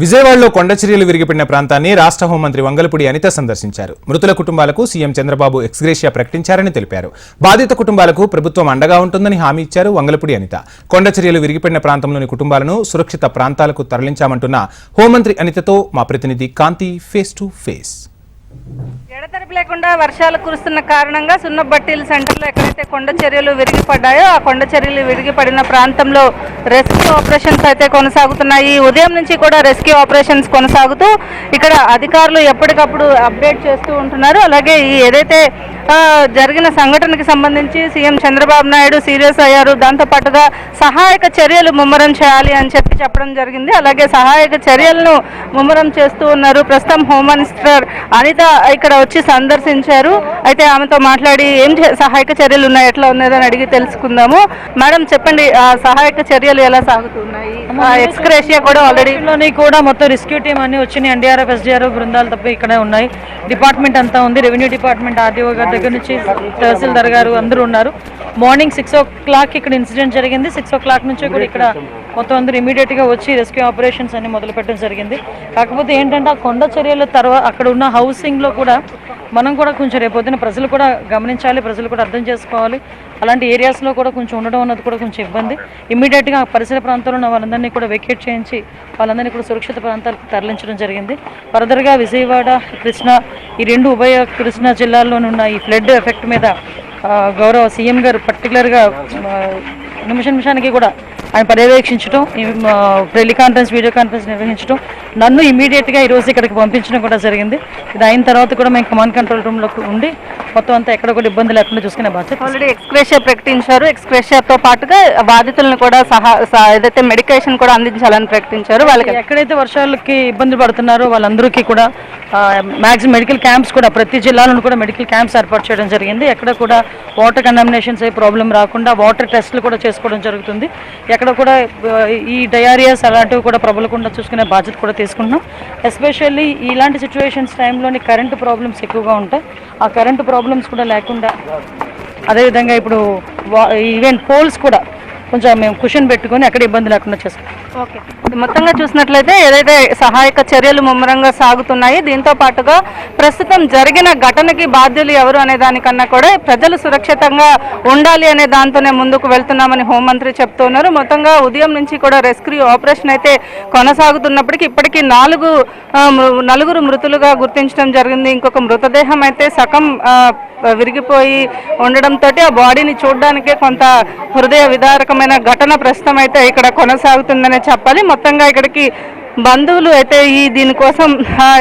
విజయవాడలో కొండచర్యలు విరిగిపడిన ప్రాంతాన్ని రాష్ట్ర హోంమంత్రి వంగలపూడి అనిత సందర్శించారు. మృతుల కుటుంబాలకు సీఎం చంద్రబాబు ఎక్స్గ్రేషియా ప్రకటించారని తెలిపారు. బాధిత కుటుంబాలకు ప్రభుత్వం అండగా ఉంటుందని హామీ ఇచ్చారు వంగలపూడి అనిత. కొండచర్యలు విరిగిపడిన ప్రాంతంలోని కుటుంబాలను సురక్షిత ప్రాంతాలకు తరలించామంటున్న హోంమంత్రి అనితతో మా ప్రతినిధి కాంతి ఫేస్ టు ఫేస్. ఎడతెరిపి లేకుండా వర్షాలు కురుస్తున్న కారణంగా సున్నబట్టీల సెంటర్లో ఎక్కడైతే కొండ చర్యలు విరిగిపడ్డాయో ఆ కొండ చర్యలు విరిగిపడిన ప్రాంతంలో రెస్క్యూ ఆపరేషన్స్ అయితే కొనసాగుతున్నాయి. ఉదయం నుంచి కూడా రెస్క్యూ ఆపరేషన్స్ కొనసాగుతూ ఇక్కడ అధికారులు ఎప్పటికప్పుడు అప్డేట్ చేస్తూ ఉంటున్నారు. అలాగే ఈ ఏదైతే జరిగిన సంఘటనకి సంబంధించి సీఎం చంద్రబాబు నాయుడు సీరియస్ అయ్యారు. దాంతో పాటుగా సహాయక చర్యలు ముమ్మరం చేయాలి అని చెప్పి చెప్పడం జరిగింది. అలాగే సహాయక చర్యలను ముమ్మరం చేస్తూ ఉన్నారు. ప్రస్తుతం హోమ్ మినిస్టర్ అనిత ఇక్కడ వచ్చి సందర్శించారు. అయితే ఆమెతో మాట్లాడి ఏం సహాయక చర్యలు ఉన్నాయి ఎట్లా ఉన్నదని అడిగి తెలుసుకుందాము. మేడం చెప్పండి ఆ సహాయక చర్యలు ఎలా సాగుతున్నాయి? ఎక్స్క్రేషియా కూడా ఆల్రెడీ లోని కూడా మొత్తం రెస్క్యూ టీమ్ అన్ని వచ్చినాయి. ఎన్డీఆర్ఎఫ్ ఎస్డీఆర్ఎఫ్ బృందాలు తప్ప ఇక్కడే ఉన్నాయి. డిపార్ట్మెంట్ అంతా ఉంది. రెవెన్యూ డిపార్ట్మెంట్ ఆర్డీఓ గారి దగ్గర నుంచి తహసీల్దార్ గారు అందరూ ఉన్నారు. మార్నింగ్ సిక్స్ ఓ క్లాక్ ఇక్కడ ఇన్సిడెంట్ జరిగింది. సిక్స్ ఓ క్లాక్ నుంచి కూడా ఇక్కడ మొత్తం అందరూ ఇమీడియట్గా వచ్చి రెస్క్యూ ఆపరేషన్స్ అన్ని మొదలు పెట్టడం జరిగింది. కాకపోతే ఏంటంటే ఆ కొండ చర్యల తర్వాత అక్కడ ఉన్న హౌసింగ్లో కూడా మనం కూడా కొంచెం రేపొద్దున ప్రజలు కూడా గమనించాలి ప్రజలు కూడా అర్థం చేసుకోవాలి. అలాంటి ఏరియాస్లో కూడా కొంచెం ఉండడం అన్నది కూడా కొంచెం ఇబ్బంది. ఇమ్మీడియట్గా పరిసర ప్రాంతాల్లో ఉన్న వాళ్ళందరినీ కూడా వెకేట్ చేయించి వాళ్ళందరినీ కూడా సురక్షిత ప్రాంతాలకు తరలించడం జరిగింది. ఫర్దర్గా విజయవాడ కృష్ణా ఈ రెండు ఉభయ కృష్ణా జిల్లాల్లోనున్న ఈ ఫ్లడ్ ఎఫెక్ట్ మీద గౌరవ సీఎం గారు పర్టికులర్గా నిమిష నిమిషానికి కూడా ఆయన పర్యవేక్షించడం టెలికాన్ఫరెన్స్ వీడియో కాన్ఫరెన్స్ నిర్వహించడం నన్ను ఇమీడియట్గా ఈరోజు ఇక్కడికి పంపించడం కూడా జరిగింది. ఇది అయిన తర్వాత కూడా మేము కమాండ్ కంట్రోల్ రూమ్లో ఉండి మొత్తం అంతా ఎక్కడ కూడా ఇబ్బంది లేకుండా చూసుకునే బాధ్యత ఆల్రెడీ ఎక్స్క్రేషియా ప్రకటించారు. ఎక్స్క్రేషియాతో పాటుగా బాధితులను కూడా సహా ఏదైతే మెడికేషన్ కూడా అందించాలని ప్రకటించారు వాళ్ళకి ఎక్కడైతే వర్షాలకి ఇబ్బంది పడుతున్నారో వాళ్ళందరికీ కూడా మ్యాక్సిమం మెడికల్ క్యాంప్స్ కూడా ప్రతి జిల్లాలోనూ కూడా మెడికల్ క్యాంప్స్ ఏర్పాటు చేయడం జరిగింది. ఎక్కడ కూడా వాటర్ కంటామినేషన్స్ ఏ ప్రాబ్లం రాకుండా వాటర్ టెస్ట్లు కూడా చేసుకోవడం జరుగుతుంది. ఎక్కడ కూడా ఈ డయారియాస్ అలాంటివి కూడా ప్రబలకుండా చూసుకునే బాధ్యత కూడా తీసుకుంటున్నాం. ఎస్పెషల్లీ ఇలాంటి సిచ్యువేషన్స్ టైంలోని కరెంటు ప్రాబ్లమ్స్ ఎక్కువగా ఉంటాయి. ఆ కరెంటు ప్రాబ్లమ్స్ కూడా లేకుండా అదేవిధంగా ఇప్పుడు ఈవెన్ పోల్స్ కూడా కొంచెం మేము కుషన్ పెట్టుకొని ఎక్కడ ఇబ్బంది లేకుండా చేసుకుంటాం ఓకే. మొత్తంగా చూసినట్లయితే ఏదైతే సహాయక చర్యలు ముమ్మరంగా సాగుతున్నాయి దీంతో పాటుగా ప్రస్తుతం జరిగిన ఘటనకి బాధ్యులు ఎవరు అనే దానికన్నా కూడా ప్రజలు సురక్షితంగా ఉండాలి అనే దాంతోనే ముందుకు వెళ్తున్నామని హోంమంత్రి చెప్తున్నారు. మొత్తంగా ఉదయం నుంచి కూడా రెస్క్యూ ఆపరేషన్ అయితే కొనసాగుతున్నప్పటికీ ఇప్పటికీ నాలుగు మృ- నలుగురు మృతులుగా గుర్తించడం జరిగింది. ఇంకొక మృతదేహం అయితే సగం విరిగిపోయి ఉండడంతో ఆ బాడీని చూడడానికే కొంత హృదయ విదారకమైన ఘటన ప్రస్తుతం అయితే ఇక్కడ కొనసాగుతుందనే చెప్పాలి. మొత్తంగా ఇక్కడికి బంధువులు అయితే ఈ దీనికోసం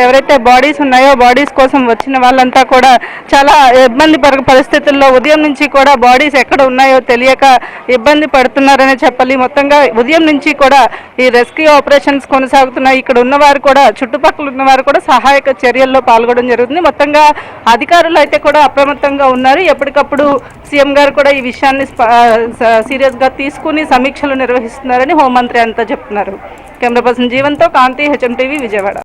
ఎవరైతే బాడీస్ ఉన్నాయో బాడీస్ కోసం వచ్చిన వాళ్ళంతా కూడా చాలా ఇబ్బంది పర పరిస్థితుల్లో ఉదయం నుంచి కూడా బాడీస్ ఎక్కడ ఉన్నాయో తెలియక ఇబ్బంది పడుతున్నారనే చెప్పాలి. మొత్తంగా ఉదయం నుంచి కూడా ఈ రెస్క్యూ ఆపరేషన్స్ కొనసాగుతున్నాయి. ఇక్కడ ఉన్నవారు కూడా చుట్టుపక్కల ఉన్నవారు కూడా సహాయక చర్యల్లో పాల్గొనడం జరుగుతుంది. మొత్తంగా అధికారులు అయితే కూడా అప్రమత్తంగా ఉన్నారు. ఎప్పటికప్పుడు సీఎం గారు కూడా ఈ విషయాన్ని సీరియస్గా తీసుకుని సమీక్షలు నిర్వహిస్తున్నారని హోంమంత్రి అంతా చెప్తున్నారు. కెమెరా పర్సన్ జీవన్తో కాంతి హెచ్ఎం టీవీ విజయవాడ